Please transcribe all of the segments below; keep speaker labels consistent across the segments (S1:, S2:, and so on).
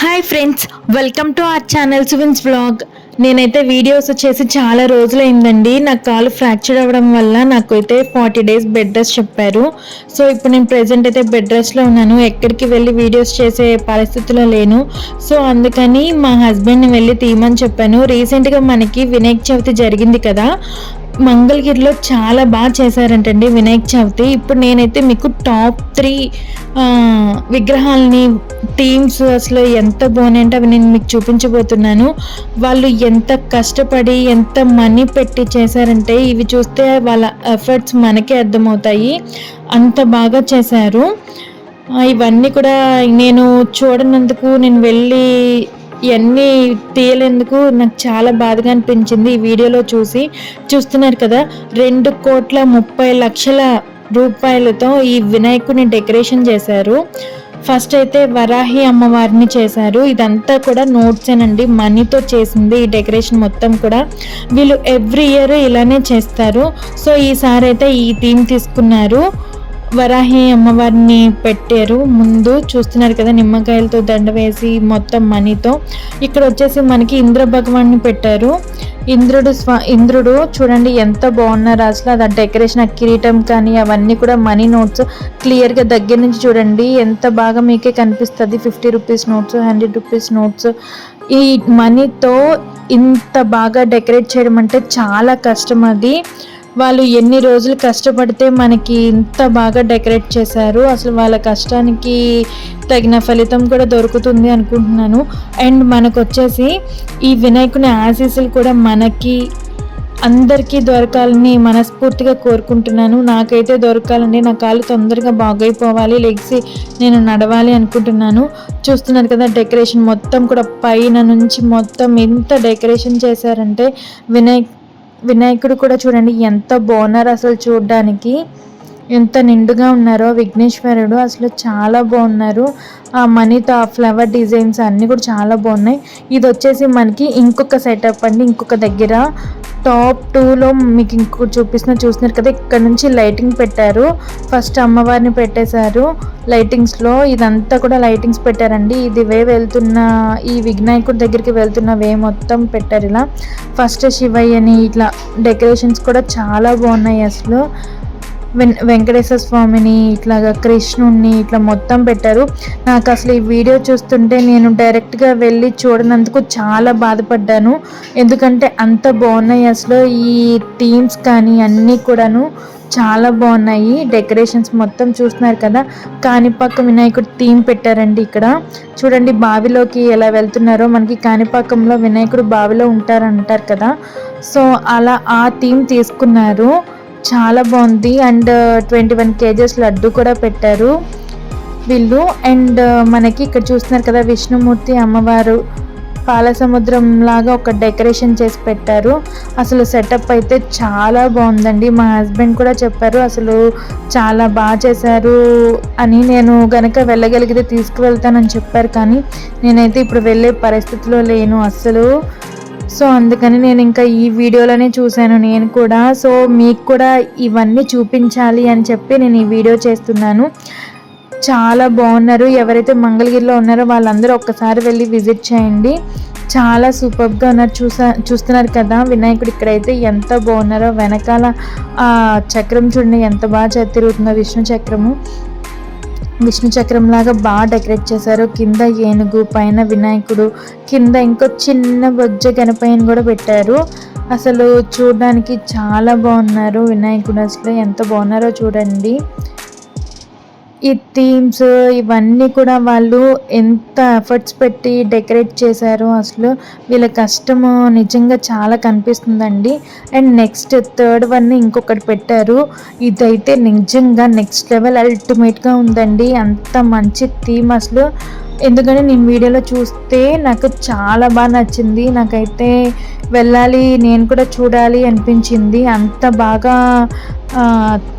S1: Hi friends welcome to our channel Suvins blog నేనైతే videos వచ్చేసి చాలా రోజులైందండి. నాకు కాలు ఫ్రాక్చర్ అవ్వడం వల్ల నాకు అయితే ఫార్టీ డేస్ బెడ్ రెస్ట్ చెప్పారు. సో ఇప్పుడు నేను ప్రజెంట్ అయితే బెడ్ రెస్ట్లో ఉన్నాను. ఎక్కడికి వెళ్ళి వీడియోస్ చేసే పరిస్థితిలో లేను. సో అందుకని మా హస్బెండ్ని వెళ్ళి తీయమని చెప్పాను. రీసెంట్గా మనకి వినాయక చవితి జరిగింది కదా. మంగళగిరిలో చాలా బాగా చేశారంటండి వినాయక చవితి. ఇప్పుడు నేనైతే మీకు టాప్ త్రీ విగ్రహాలని థీమ్స్ అసలు ఎంత బాగున్నాయంటే అవి నేను మీకు చూపించబోతున్నాను. వాళ్ళు ఎంత కష్టపడి ఎంత మనీ పెట్టి చేశారంటే ఇవి చూస్తే వాళ్ళ ఎఫర్ట్స్ మనకే అర్థమవుతాయి. అంత బాగా చేశారు. ఇవన్నీ కూడా నేను చూడనందుకు నేను వెళ్ళి ఇవన్నీ తీయలేందుకు నాకు చాలా బాధగా అనిపించింది ఈ వీడియోలో చూసి. చూస్తున్నారు కదా రెండు కోట్ల ముప్పై లక్షల రూపాయలతో ఈ వినాయకుడిని డెకరేషన్ చేశారు. ఫస్ట్ అయితే వరాహి అమ్మవారిని చేశారు. ఇదంతా కూడా నోట్సేనండి మనీతో చేసింది ఈ డెకరేషన్ మొత్తం కూడా. వీళ్ళు ఎవ్రీ ఇయర్ ఇలానే చేస్తారు. సో ఈసారి అయితే ఈ థీమ్ తీసుకున్నారు. వరాహి అమ్మవారిని పెట్టారు. ముందు చూస్తున్నారు కదా నిమ్మకాయలతో దండ వేసి మొత్తం మనీతో ఇక్కడ వచ్చేసి మనకి ఇంద్ర భగవాన్ని పెట్టారు. ఇంద్రుడు స్వ ఇంద్రుడు చూడండి ఎంత బాగున్నారు అసలు. అది డెకరేషన్ ఆ కిరీటం కానీ అవన్నీ కూడా మనీ నోట్స్ క్లియర్గా దగ్గర నుంచి చూడండి. ఎంత బాగా మీకే కనిపిస్తుంది. Fifty rupees notes hundred rupees notes. ఈ మనీతో ఇంత బాగా డెకరేట్ చేయడం అంటే చాలా కష్టం అది. వాళ్ళు ఎన్ని రోజులు కష్టపడితే మనకి ఇంత బాగా డెకరేట్ చేశారు అసలు వాళ్ళ కష్టానికి తగిన ఫలితం కూడా దొరుకుతుంది అనుకుంటున్నాను. అండ్ మనకు వచ్చేసి ఈ వినాయకుని ఆశీస్సులు కూడా మనకి అందరికీ దొరకాలని మనస్ఫూర్తిగా కోరుకుంటున్నాను. నాకైతే దొరకాలండి నా కాళ్ళు తొందరగా బాగైపోవాలి లెగ్సి నేను నడవాలి అనుకుంటున్నాను. చూస్తున్నారు కదా డెకరేషన్ మొత్తం కూడా పైన నుంచి మొత్తం ఎంత డెకరేషన్ చేశారంటే వినాయక్ వినాయకుడు కూడా చూడండి ఎంత బాగున్నారు అసలు చూడడానికి. ఎంత నిండుగా ఉన్నారో విఘ్నేశ్వరుడు అసలు చాలా బాగున్నారు. ఆ మనీతో ఆ ఫ్లవర్ డిజైన్స్ అన్నీ కూడా చాలా బాగున్నాయి. ఇది వచ్చేసి మనకి ఇంకొక సెటప్ అండి ఇంకొక దగ్గర. టాప్ టూలో మీకు ఇంకొకటి చూపిస్తున్నా చూస్తున్నారు కదా ఇక్కడ నుంచి లైటింగ్ పెట్టారు. ఫస్ట్ అమ్మవారిని పెట్టేశారు. లైటింగ్స్లో ఇదంతా కూడా లైటింగ్స్ పెట్టారండి. ఇది వే వెళ్తున్న ఈ విఘ్నాయకుడి దగ్గరికి వెళ్తున్న వే మొత్తం పెట్టారు ఇలా. ఫస్ట్ శివయ్యని ఇట్లా డెకరేషన్స్ కూడా చాలా బాగున్నాయి అసలు. వెంకటేశ్వర స్వామిని ఇట్లాగా కృష్ణుణ్ణి ఇట్లా మొత్తం పెట్టారు. నాకు అసలు ఈ వీడియో చూస్తుంటే నేను డైరెక్ట్గా వెళ్ళి చూడనందుకు చాలా బాధపడ్డాను. ఎందుకంటే అంత బాగున్నాయి అసలు ఈ థీమ్స్ కానీ అన్నీ కూడాను. చాలా బాగున్నాయి. డెకరేషన్స్ మొత్తం చూస్తున్నారు కదా. కాణిపాక వినాయకుడు థీమ్ పెట్టారండి ఇక్కడ. చూడండి బావిలోకి ఎలా వెళ్తున్నారో. మనకి కాణిపాకంలో వినాయకుడు బావిలో ఉంటారంటారు కదా. సో అలా ఆ థీమ్ తీసుకున్నారు. చాలా బాగుంది. And uh, twenty one KGs laddu కూడా పెట్టారు వీళ్ళు. అండ్ uh, మనకి ఇక్కడ చూస్తున్నారు కదా విష్ణుమూర్తి అమ్మవారు పాలసముద్రం లాగా ఒక డెకరేషన్ చేసి పెట్టారు. అసలు సెటప్ అయితే చాలా బాగుందండి. మా హస్బెండ్ కూడా చెప్పారు అసలు చాలా బాగా చేశారు అని నేను గనక వెళ్ళగలిగితే తీసుకువెళ్తానని చెప్పారు. కానీ నేనైతే ఇప్పుడు వెళ్ళే పరిస్థితిలో లేను. అసలు సో అందుకని నేను ఇంకా ఈ వీడియోలోనే చూశాను నేను కూడా. సో మీకు కూడా ఇవన్నీ చూపించాలి అని చెప్పి నేను ఈ వీడియో చేస్తున్నాను. చాలా బాగున్నారు. ఎవరైతే మంగళగిరిలో ఉన్నారో వాళ్ళందరూ ఒక్కసారి వెళ్ళి విజిట్ చేయండి. చాలా సూపర్గా ఉన్నారు. చూసా చూస్తున్నారు కదా వినాయకుడు ఇక్కడైతే ఎంత బాగున్నారో. వెనకాల ఆ చక్రం చూడండి ఎంత బాగా తిరుగుతుందో విష్ణు చక్రము. విష్ణు చక్రం లాగా బాగా డెకరేట్ చేశారు. కింద ఏనుగు పైన వినాయకుడు కింద ఇంకో చిన్న బొజ్జ గణపయ్యను కూడా పెట్టారు. అసలు చూడడానికి చాలా బాగున్నారు. వినాయకుడు అసలు ఎంత బాగున్నారో చూడండి. ఈ థీమ్స్ ఇవన్నీ కూడా వాళ్ళు ఎంత ఎఫర్ట్స్ పెట్టి డెకరేట్ చేశారో అసలు వీళ్ళ కష్టము నిజంగా చాలా కనిపిస్తుందండి. అండ్ నెక్స్ట్ థర్డ్ వన్ ఇంకొకటి పెట్టారు. ఇదైతే నిజంగా నెక్స్ట్ లెవెల్ అల్టిమేట్గా ఉందండి. అంత మంచి థీమ్ అసలు. ఎందుకంటే నేను వీడియోలో చూస్తే నాకు చాలా బాగా నచ్చింది. నాకైతే వెళ్ళాలి నేను కూడా చూడాలి అనిపించింది. అంత బాగా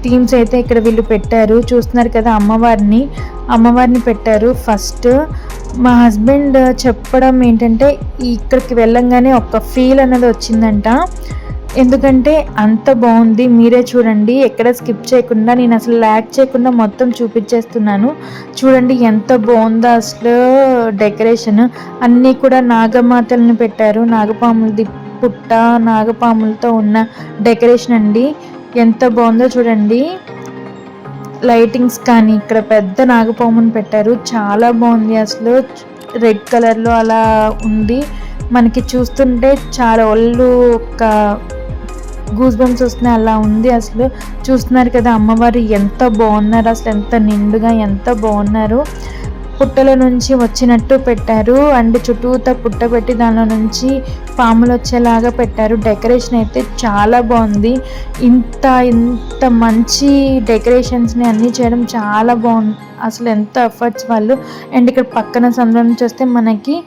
S1: థీమ్స్ అయితే ఇక్కడ వీళ్ళు పెట్టారు. చూస్తున్నారు కదా అమ్మవారిని. అమ్మవారిని పెట్టారు. ఫస్ట్ మా హస్బెండ్ చెప్పడం ఏంటంటే ఇక్కడికి వెళ్ళంగానే ఒక ఫీల్ అన్నది వచ్చిందంట. ఎందుకంటే అంత బాగుంది మీరే చూడండి. ఎక్కడ స్కిప్ చేయకుండా నేను అసలు ల్యాక్ చేయకుండా మొత్తం చూపించేస్తున్నాను. చూడండి ఎంత బాగుందో అసలు డెకరేషన్. అన్నీ కూడా నాగమాతలను పెట్టారు. నాగపాములది పుట్ట నాగపాములతో ఉన్న డెకరేషన్ అండి. ఎంత బాగుందో చూడండి. లైటింగ్స్ కానీ ఇక్కడ పెద్ద నాగపాముని పెట్టారు. చాలా బాగుంది అసలు. రెడ్ కలర్లో అలా ఉంది. మనకి చూస్తుంటే చాలా ఒళ్ళు ఒక గూస్ బంప్స్ వస్తున్నాయి. అలా ఉంది అసలు. చూస్తున్నారు కదా అమ్మవారు ఎంత బాగున్నారు. అసలు ఎంత నిండుగా ఎంత బాగున్నారు. పుట్టల నుంచి వచ్చినట్టు పెట్టారు. అండ్ చుట్టూత పుట్ట పెట్టి దానిలో నుంచి పాములు వచ్చేలాగా పెట్టారు. డెకరేషన్ అయితే చాలా బాగుంది. ఇంత ఇంత మంచి డెకరేషన్స్ని అన్నీ చేయడం చాలా బాగుంది. అసలు ఎంత ఎఫర్ట్స్ వాళ్ళు. అండ్ ఇక్కడ పక్కన సందర్భం చూస్తే మనకి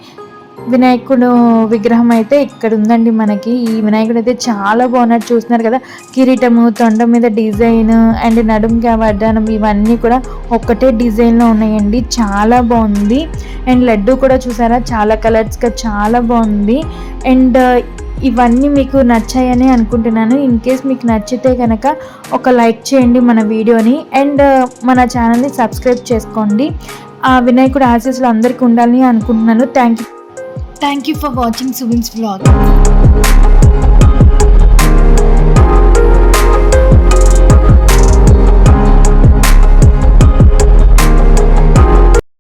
S1: వినాయకుడు విగ్రహం అయితే ఇక్కడ ఉందండి మనకి. ఈ వినాయకుడు అయితే చాలా బాగున్నట్టు చూస్తున్నారు కదా కిరీటము తొండ మీద డిజైన్ అండ్ నడుముకి వడ్డానం ఇవన్నీ కూడా ఒక్కటే డిజైన్లో ఉన్నాయండి. చాలా బాగుంది. అండ్ లడ్డు కూడా చూసారా చాలా కలర్స్గా చాలా బాగుంది. అండ్ ఇవన్నీ మీకు నచ్చాయని అనుకుంటున్నాను. ఇన్ కేస్ మీకు నచ్చితే కనుక ఒక లైక్ చేయండి మన వీడియోని. అండ్ మన ఛానల్ని సబ్స్క్రైబ్ చేసుకోండి. ఆ వినాయకుడు ఆశీస్సులు అందరికీ ఉండాలని అనుకుంటున్నాను. Thank you
S2: Thank you for watching Subin's vlog.